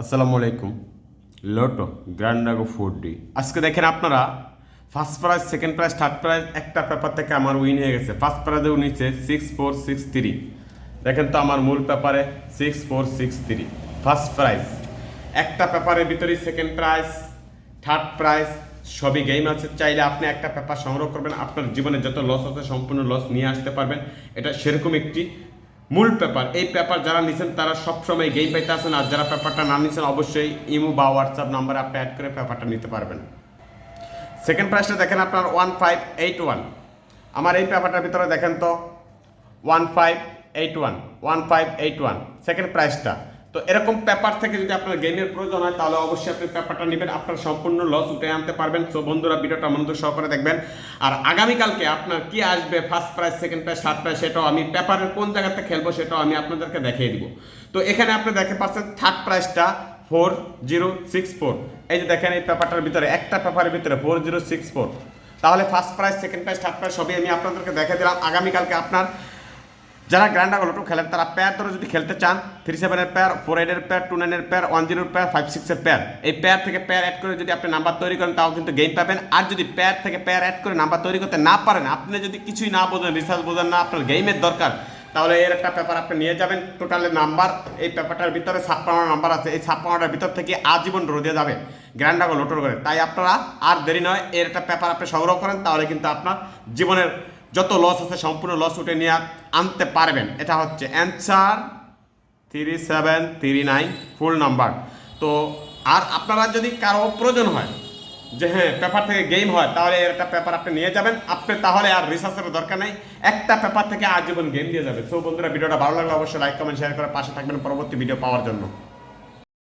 আসসালামু আলাইকুম। লোটো গ্র্যান্ডাগো ফোর ডি। আজকে দেখেন আপনারা first prize second prize third prize একটা পেপার থেকে আমার উইন হয়ে গেছে। ফার্স্ট প্রাইজে উনিছে সিক্স ফোর সিক্স থ্রি দেখেন তো আমার মূল পেপারে six four six three first prize একটা পেপারের ভিতরেই সেকেন্ড প্রাইজ থার্ড প্রাইজ সবই গেম আছে। চাইলে আপনি একটা পেপার সংগ্রহ করবেন। আপনার জীবনে যত লস আছে সম্পূর্ণ লস নিয়ে আসতে পারবেন। এটা সেরকম একটি মূল পেপার। এই পেপার যারা নিছেন, তারা সবসময় গেম পাইতে আসেন আর যারা পেপারটা না নিছেন, অবশ্যই ইমো বা হোয়াটসঅ্যাপ নাম্বারে আপনি অ্যাড করে পেপারটা নিতে পারবেন। সেকেন্ড প্রাইসটা দেখেন আপনার ওয়ান ফাইভ এইট ওয়ান আমার এই পেপারটার ভিতরে দেখেন তো one five eight one one five eight one second প্রাইসটা তো এরকম পেপার থেকে যদি আপনার গেমের প্রয়োজন হয়, তাহলে অবশ্যই আপনি পেপারটা নেবেন, আপনার সম্পূর্ণ লস উঠে আনতে পারবেন। সো বন্ধুরা, ভিডিওটা মনোযোগ সহকারে দেখবেন। আর আগামীকালকে আপনার কি আসবে first prize second prize third prize সেটাও আমি পেপারের কোন জায়গাতে খেলব, সেটাও আমি আপনাদেরকে দেখিয়ে দিব। তো, এখানে আপনি দেখতে পাচ্ছেন থার্ড প্রাইজটা ফোর জিরো সিক্স ফোর এই যে দেখেন, এই পেপারটার ভিতরে, একটা পেপারের ভিতরে ফোর জিরো সিক্স ফোর তাহলে first prize second prize third prize সবই আমি আপনাদেরকে দেখে দিলাম। আগামীকালকে আপনার যারা গ্র্যান্ডা গলটো খেলেন, তারা প্যার ধরে যদি খেলতে চান থ্রি সেভেনের প্যার ফোর এইটের প্যার টু নাইনের প্যার ওয়ান জিরোর প্যার ফাইভ সিক্সের প্যার এই প্যার থেকে প্যার অ্যাড করে যদি আপনি নাম্বার তৈরি করেন, তাও কিন্তু গেম পাবেন। আর যদি প্যার থেকে প্যার অ্যাড করে নাম্বার তৈরি করতে না পারেন, আপনি যদি কিছুই না বোঝেন রিসার্চ বোঝেন না, আপনার গেমের দরকার, তাহলে এর একটা পেপার আপনি নিয়ে যাবেন। টোটালের নাম্বার এই পেপারটার ভিতরে ছাপ্পান্ন নাম্বার আছে। এই ছাপ্পান্নটার ভিতর থেকে আজীবন রোদে যাবে গ্র্যান্ডাগো লোটোর করে। তাই আপনারা আর দেরি নয়, এর একটা পেপার আপনি সংগ্রহ করেন, তাহলে কিন্তু আপনার জীবনের যত লস আছে, সম্পূর্ণ লস উঠে নিয়ে আনতে পারবেন। এটা হচ্ছে answer three seven three nine full number তো, আর আপনারা যদি কারও প্রয়োজন হয়, যে হ্যাঁ পেপার থেকে গেম হয়, তাহলে একটা পেপার আপনি নিয়ে যাবেন। আপনি তাহলে আর রিসার্চের দরকার নেই। একটা পেপার থেকে আজীবন গেম দিয়ে যাবে সো বন্ধুরা, ভিডিওটা ভালো লাগলে অবশ্যই লাইক কমেন্ট শেয়ার করে পাশে থাকবেন। পরবর্তী ভিডিও পাওয়ার জন্য।